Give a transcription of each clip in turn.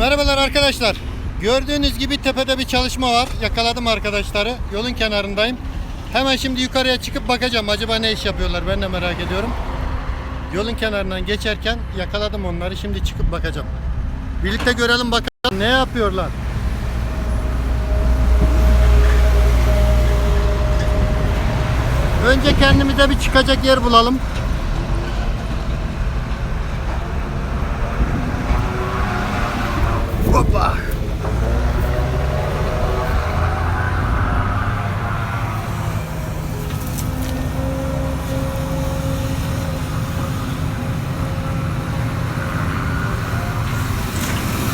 Merhabalar arkadaşlar. Gördüğünüz gibi tepede bir çalışma var. Yakaladım arkadaşları. Yolun kenarındayım. Hemen şimdi yukarıya çıkıp bakacağım. Acaba ne iş yapıyorlar ben de merak ediyorum. Yolun kenarından geçerken yakaladım onları. Şimdi çıkıp bakacağım. Birlikte görelim bakalım ne yapıyorlar. Önce kendimize bir çıkacak yer bulalım.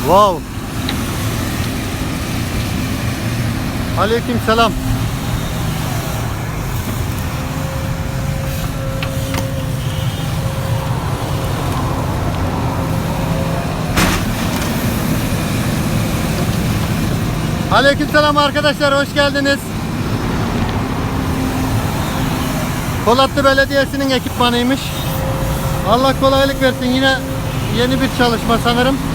Wow. Aleyküm selam. Aleykümselam arkadaşlar hoş geldiniz. Polatlı Belediyesi'nin ekipmanıymış. Allah kolaylık versin. Yine yeni bir çalışma sanırım.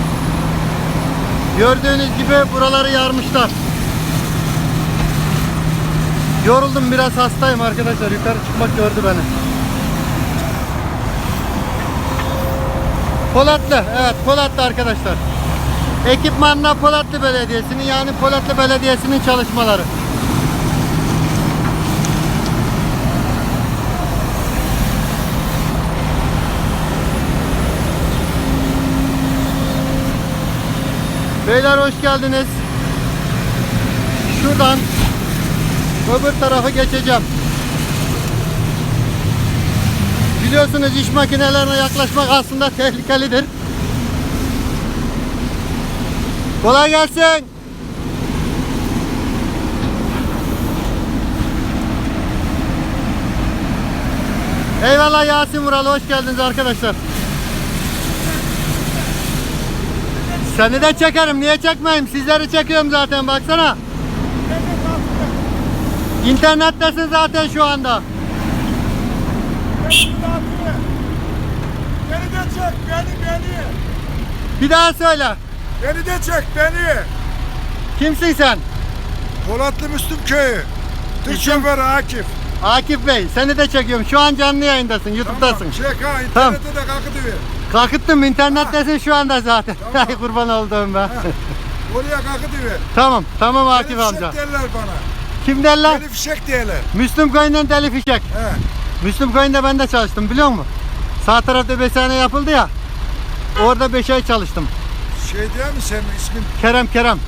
Gördüğünüz gibi buraları yarmışlar. Yoruldum biraz hastayım arkadaşlar. Yukarı çıkmak gördü beni. Polatlı. Evet Polatlı arkadaşlar. Ekipmanla Polatlı Belediyesi'nin yani Polatlı Belediyesi'nin çalışmaları. Beyler hoş geldiniz. Şuradan öbür tarafa geçeceğim. Biliyorsunuz iş makinelerine yaklaşmak aslında tehlikelidir. Kolay gelsin. Eyvallah Yasin Vural hoş geldiniz arkadaşlar. Seni de çekerim niye çekmeyeyim sizleri çekiyorum zaten baksana. İnternettesin zaten şu anda. Beni de çek, beni, beni. Bir daha söyle. Beni de çek, beni. Kimsin sen? Polatlı Müslüm Köyü. İsim? şoförü Akif. Akif Bey seni de çekiyorum. Şu an canlı yayındasın YouTube'dasın. Tamam, çek ha, Tamam. internette de kalkıtıver. Kalkıttım internettesin şu anda zaten. Tamam. Ay kurban olduğum ben. Oraya kalkıtıver. tamam tamam Akif Deli amca. fişek derler bana. Kim derler? Deli fişek derler. Müslüm Köyü'nden Deli Fişek. He. Müslüm Köyü'nde ben de çalıştım biliyor musun? Sağ tarafta beşhane yapıldı ya. Orada 5 ay çalıştım. Şey değil mi senin ismin? Kerem Kerem.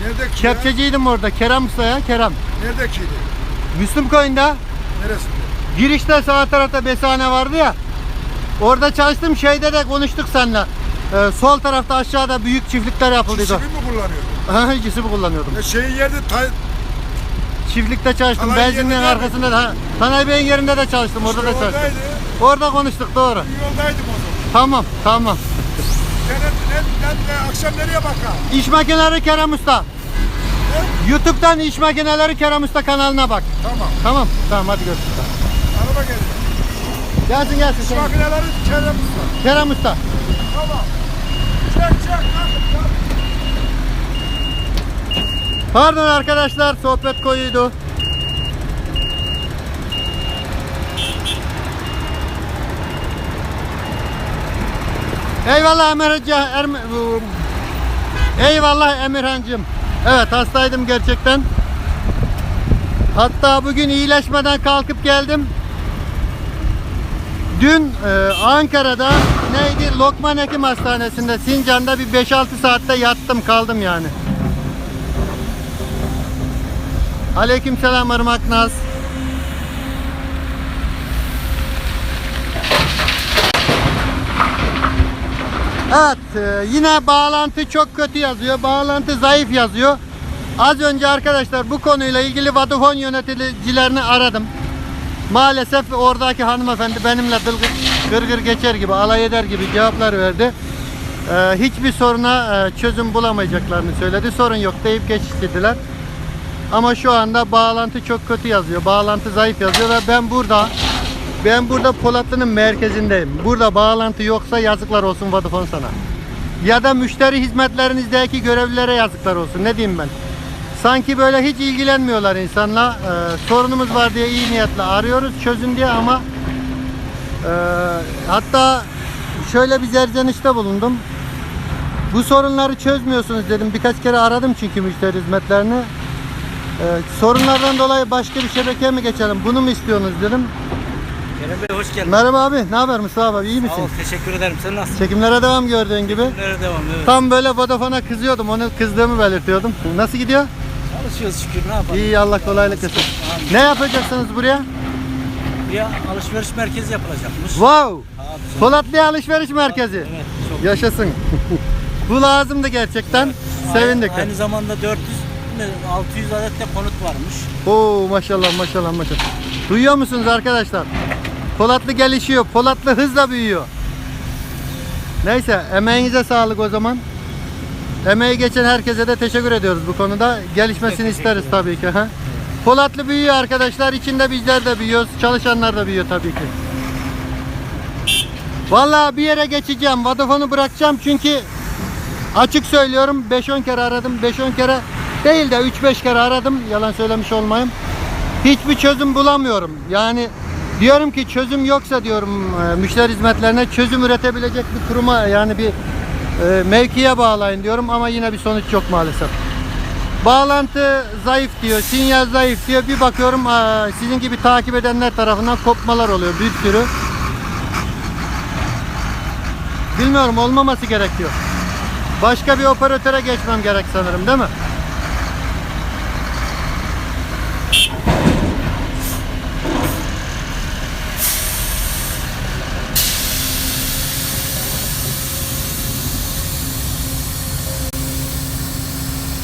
Neredeki ya? Kepçeciydim orada. Kerem Usta ya Kerem. Neredekiydi? Müslüm Köyü'nde Neresinde? girişte sağ tarafta beşhane vardı ya. Orada çalıştım şeyde de konuştuk seninle. Ee, sol tarafta aşağıda büyük çiftlikler yapıldıydı. Çisibi mi kullanıyordun? Ha, ikisi kullanıyordum. E şeyin yerde tay... Çiftlikte çalıştım. Tanay Benzinliğin yerinde arkasında da. Tanay Bey'in yerinde de çalıştım. Orada da çalıştım. oradaydı. Orada konuştuk doğru. Yoldaydım o zaman. Tamam tamam. Sen ne, ne, ne, akşam nereye bakalım? İş makineleri Kerem Usta. YouTube'dan iş makineleri Kerem Usta kanalına bak. Tamam. Tamam. Tamam hadi görüşürüz. Araba geliyor. Gelsin gelsin. Sen. makineleri Kerem Usta. Kerem Usta. Tamam. Çek çek. Pardon arkadaşlar sohbet koyuydu. Eyvallah Emirhan Erme, Eyvallah Emirhancığım. Evet hastaydım gerçekten. Hatta bugün iyileşmeden kalkıp geldim. Dün e, Ankara'da neydi Lokman Hekim Hastanesi'nde Sincan'da bir 5-6 saatte yattım kaldım yani. Aleykümselam Irmak Naz. Evet e, yine bağlantı çok kötü yazıyor. Bağlantı zayıf yazıyor. Az önce arkadaşlar bu konuyla ilgili Vodafone yöneticilerini aradım. Maalesef oradaki hanımefendi benimle gırgır geçer gibi alay eder gibi cevaplar verdi. Ee, hiçbir soruna e, çözüm bulamayacaklarını söyledi. Sorun yok deyip geçiştirdiler. Ama şu anda bağlantı çok kötü yazıyor. Bağlantı zayıf yazıyor ve ben burada ben burada Polatlı'nın merkezindeyim. Burada bağlantı yoksa yazıklar olsun Vodafone sana. ya da müşteri hizmetlerinizdeki görevlilere yazıklar olsun. Ne diyeyim ben? Sanki böyle hiç ilgilenmiyorlar insanla. Ee, sorunumuz var diye iyi niyetle arıyoruz çözün diye ama e, hatta şöyle bir zerzenişte bulundum. Bu sorunları çözmüyorsunuz dedim. Birkaç kere aradım çünkü müşteri hizmetlerini. Ee, sorunlardan dolayı başka bir şebekeye mi geçelim? Bunu mu istiyorsunuz dedim. Kerem Bey hoş geldin. Merhaba abi, ne haber Mustafa abi? İyi Sağ misin? ol, teşekkür ederim. Sen nasılsın? Çekimlere devam gördüğün gibi. Nereye devam? Evet. Tam böyle Vodafone'a kızıyordum. Onu kızdığımı belirtiyordum. Nasıl gidiyor? Çalışıyoruz şükür ne yapalım. İyi Allah kolaylık versin. Ne yapacaksınız buraya? Bir alışveriş merkezi yapılacakmış. Wow! Abi, Polatlı Alışveriş Merkezi. Evet çok. Yaşasın. Bu lazımdı gerçekten. Sevindik. Aynı, aynı zamanda 400 ne, 600 adet de konut varmış. Oo maşallah maşallah maşallah. Duyuyor musunuz arkadaşlar? Polatlı gelişiyor. Polatlı hızla büyüyor. Neyse emeğinize sağlık o zaman. Emeği geçen herkese de teşekkür ediyoruz bu konuda. Gelişmesini isteriz tabii ki. ha. Polatlı büyüyor arkadaşlar. İçinde bizler de büyüyoruz. Çalışanlar da büyüyor tabii ki. Vallahi bir yere geçeceğim. Vodafone'u bırakacağım çünkü açık söylüyorum 5-10 kere aradım. 5-10 kere değil de 3-5 kere aradım. Yalan söylemiş olmayayım. Hiçbir çözüm bulamıyorum. Yani diyorum ki çözüm yoksa diyorum e, müşteri hizmetlerine çözüm üretebilecek bir kuruma yani bir e, mevkiye bağlayın diyorum ama yine bir sonuç yok maalesef. Bağlantı zayıf diyor, sinyal zayıf diyor. Bir bakıyorum sizin gibi takip edenler tarafından kopmalar oluyor bir sürü. Bilmiyorum olmaması gerekiyor. Başka bir operatöre geçmem gerek sanırım değil mi?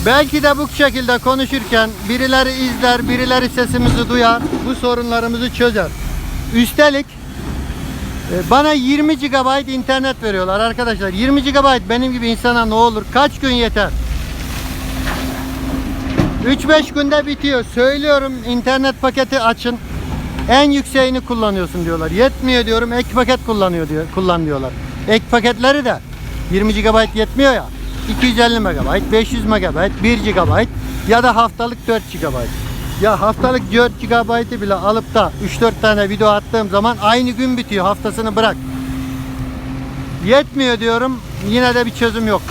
Belki de bu şekilde konuşurken birileri izler, birileri sesimizi duyar, bu sorunlarımızı çözer. Üstelik e, bana 20 GB internet veriyorlar arkadaşlar. 20 GB benim gibi insana ne olur? Kaç gün yeter? 3-5 günde bitiyor. Söylüyorum internet paketi açın. En yükseğini kullanıyorsun diyorlar. Yetmiyor diyorum. Ek paket kullanıyor diyor. Kullan diyorlar. Ek paketleri de 20 GB yetmiyor ya. 250 MB, 500 MB, 1 GB ya da haftalık 4 GB. Ya haftalık 4 GB'ı bile alıp da 3-4 tane video attığım zaman aynı gün bitiyor. Haftasını bırak. Yetmiyor diyorum. Yine de bir çözüm yok.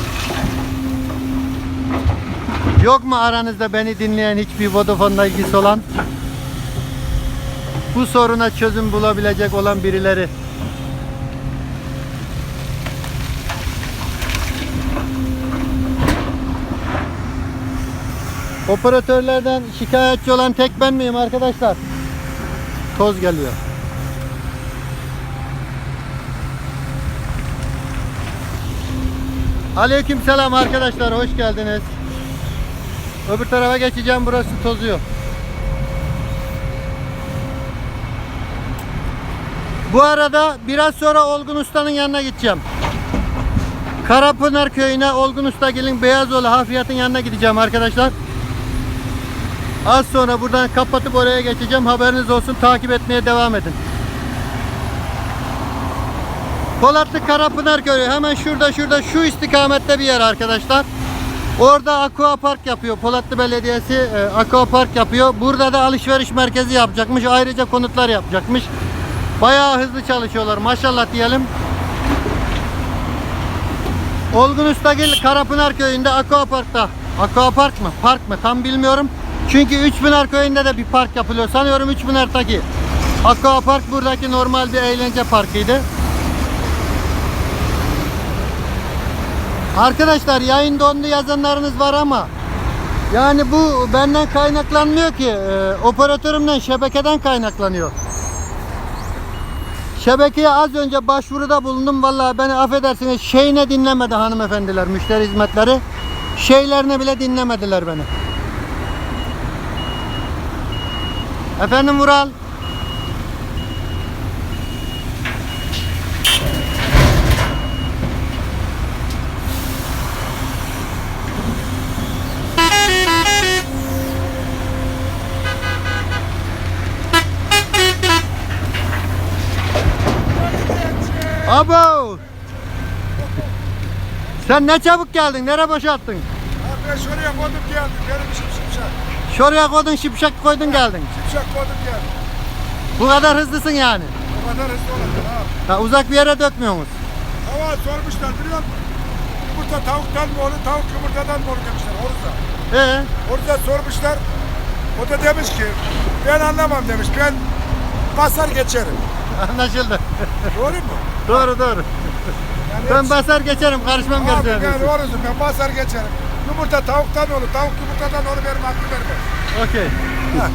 Yok mu aranızda beni dinleyen hiçbir Vodafone'la ilgisi olan? Bu soruna çözüm bulabilecek olan birileri. Operatörlerden şikayetçi olan tek ben miyim arkadaşlar? Toz geliyor. Aleyküm selam arkadaşlar hoş geldiniz. Öbür tarafa geçeceğim burası tozuyor. Bu arada biraz sonra Olgun Usta'nın yanına gideceğim. Karapınar köyüne Olgun Ustagil'in Beyazoğlu Hafiyat'ın yanına gideceğim arkadaşlar. Az sonra buradan kapatıp oraya geçeceğim. Haberiniz olsun. Takip etmeye devam edin. Polatlı Karapınar Köyü hemen şurada şurada şu istikamette bir yer arkadaşlar. Orada aqua park yapıyor. Polatlı Belediyesi e, aqua park yapıyor. Burada da alışveriş merkezi yapacakmış. Ayrıca konutlar yapacakmış. Bayağı hızlı çalışıyorlar. Maşallah diyelim. Olgun Ustagil Karapınar Köyü'nde Aqua Park'ta. Aqua Park mı? Park mı? Tam bilmiyorum. Çünkü Üçpınar Köyü'nde de bir park yapılıyor. Sanıyorum Üçpınar'daki. Aqua Park buradaki normal bir eğlence parkıydı. Arkadaşlar yayın dondu yazanlarınız var ama yani bu benden kaynaklanmıyor ki. Ee, operatörümden, şebekeden kaynaklanıyor. Şebekeye az önce başvuruda bulundum. Vallahi beni affedersiniz şeyine dinlemedi hanımefendiler, müşteri hizmetleri. Şeylerine bile dinlemediler beni. Efendim Vural. Abo. Sen ne çabuk geldin? Nereye boşalttın? Abi ben şuraya koydum geldim. Benim. Şuraya koydun şipşak koydun geldin. Şimşek koydum geldim. Bu kadar hızlısın yani. O kadar hızlı olacak abi. Ha, uzak bir yere dökmüyor musun? Hava sormuşlar biliyor musun? Yumurta tavuktan mı olur, tavuk yumurtadan mı olur demişler orada. Ee, Orada sormuşlar. O da demiş ki ben anlamam demiş. Ben basar geçerim. anlaşıldı. Doğru mu? doğru doğru. Yani Ben basar geçerim karışmam Abi gerisine. yani diyorsun. doğrusu ben basar geçerim. Yumurta tavuktan olur, tavuk yumurtadan olur benim aklım vermez. Okey. Ha.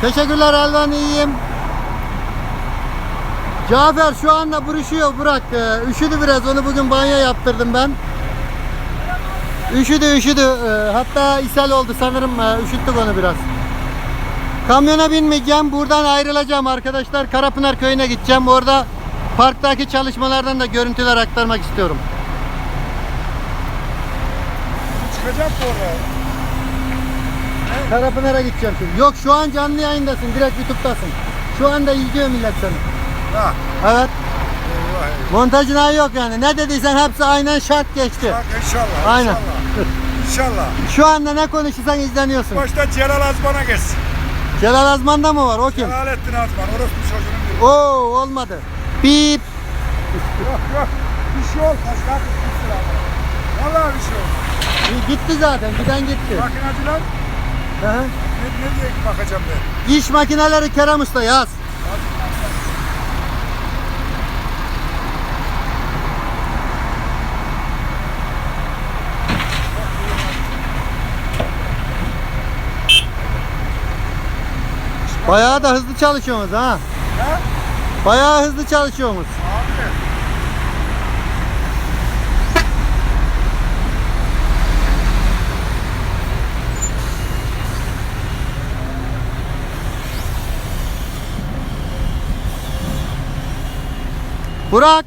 Teşekkürler Elvan iyiyim. Cafer şu anda buruşuyor Burak. Ee, üşüdü biraz onu bugün banyo yaptırdım ben. Üşüdü üşüdü. Ee, hatta ishal oldu sanırım ee, üşüttük onu biraz. Kamyona binmeyeceğim. Buradan ayrılacağım arkadaşlar. Karapınar köyüne gideceğim. Orada parktaki çalışmalardan da görüntüler aktarmak istiyorum. Çıkacak mı oraya? Karapınar'a gideceğim şimdi. Yok şu an canlı yayındasın. Direkt YouTube'dasın. Şu anda izliyor millet seni. Ha. Evet. Eyvah eyvah. Montajına yok yani. Ne dediysen hepsi aynen şart geçti. Bak inşallah. Aynen. İnşallah. İnşallah. Şu anda ne konuşursan izleniyorsun. Başta Celal Azman'a geçsin. Celal Azman'da mı var? O kim? Celalettin Azman. Orospu çocuğunun biri. Oo olmadı. Bip. Yok yok. Bir şey olmaz. Lan. Vallahi bir şey olmaz. Gitti zaten. Giden gitti. Makinacılar Hı hı. ne, ne diye bakacağım ben. İş makineleri Kerem Usta yaz. Bayağı da hızlı çalışıyorsunuz ha. Ha? Bayağı hızlı çalışıyorsunuz. Burak.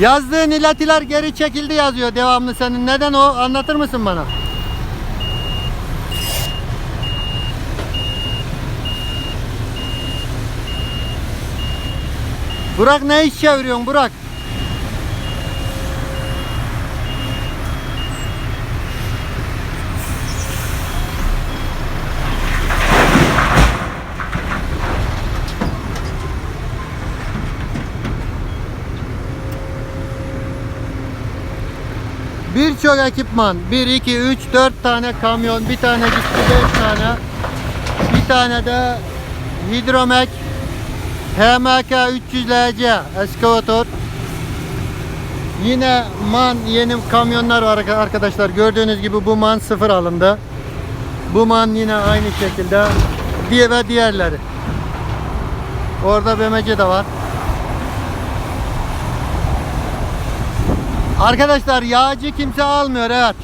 Yazdığın iletiler geri çekildi yazıyor devamlı senin. Neden o? Anlatır mısın bana? Burak ne iş çeviriyorsun Burak? Birçok ekipman 1, 2, 3, 4 tane kamyon, bir tane gitti 5 tane. Bir tane de hidromek HMK 300LC eskavatör. Yine MAN yeni kamyonlar var arkadaşlar. Gördüğünüz gibi bu MAN sıfır alındı. Bu MAN yine aynı şekilde. Diye ve diğerleri. Orada BMC de var. Arkadaşlar yağcı kimse almıyor evet.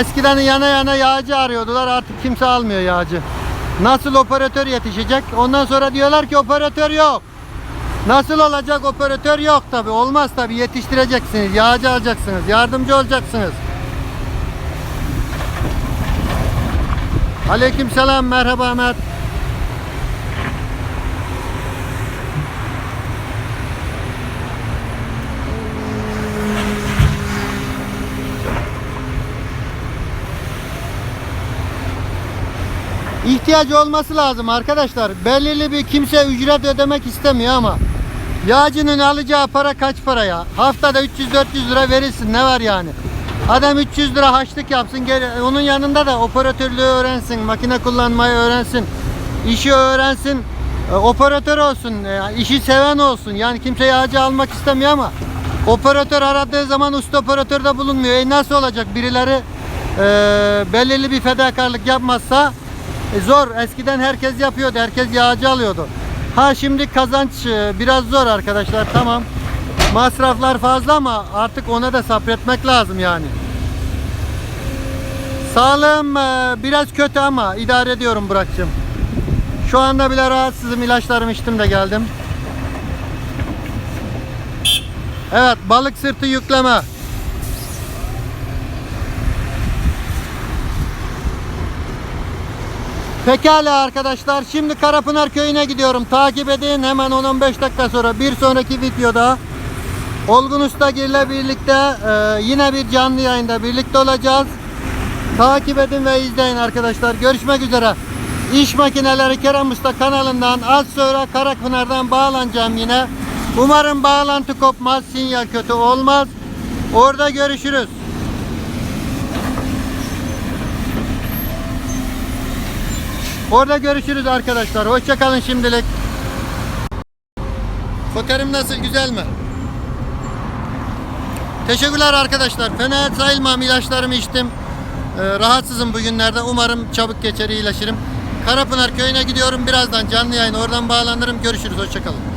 Eskiden yana yana yağcı arıyordular artık kimse almıyor yağcı. Nasıl operatör yetişecek? Ondan sonra diyorlar ki operatör yok. Nasıl olacak operatör yok tabi olmaz tabi yetiştireceksiniz yağcı alacaksınız yardımcı olacaksınız. Aleyküm selam merhaba Mert. İhtiyacı olması lazım arkadaşlar. Belirli bir kimse ücret ödemek istemiyor ama yağcının alacağı para kaç para ya? Haftada 300-400 lira verilsin ne var yani? Adam 300 lira haçlık yapsın geri, onun yanında da operatörlüğü öğrensin, makine kullanmayı öğrensin, işi öğrensin, e, operatör olsun, e, işi seven olsun. Yani kimse yağcı almak istemiyor ama operatör aradığı zaman usta operatör de bulunmuyor. E nasıl olacak? Birileri e, belirli bir fedakarlık yapmazsa e, zor. Eskiden herkes yapıyordu. Herkes yağcı alıyordu. Ha şimdi kazanç e, biraz zor arkadaşlar. Tamam. Masraflar fazla ama artık ona da sabretmek lazım yani. Sağlığım e, biraz kötü ama idare ediyorum Burak'cığım. Şu anda bile rahatsızım. İlaçlarımı içtim de geldim. Evet balık sırtı yükleme. Pekala arkadaşlar şimdi Karapınar köyüne gidiyorum. Takip edin hemen 10-15 dakika sonra bir sonraki videoda Olgun Ustagil ile birlikte e, yine bir canlı yayında birlikte olacağız. Takip edin ve izleyin arkadaşlar. Görüşmek üzere. İş Makineleri Kerem Usta kanalından az sonra Karapınar'dan bağlanacağım yine. Umarım bağlantı kopmaz, sinyal kötü olmaz. Orada görüşürüz. Orada görüşürüz arkadaşlar. Hoşçakalın şimdilik. Foterim nasıl? Güzel mi? Teşekkürler arkadaşlar. Fena sayılmam. ilaçlarımı içtim. Ee, rahatsızım bugünlerde. Umarım çabuk geçer iyileşirim. Karapınar köyüne gidiyorum. Birazdan canlı yayın. Oradan bağlanırım. Görüşürüz. Hoşçakalın.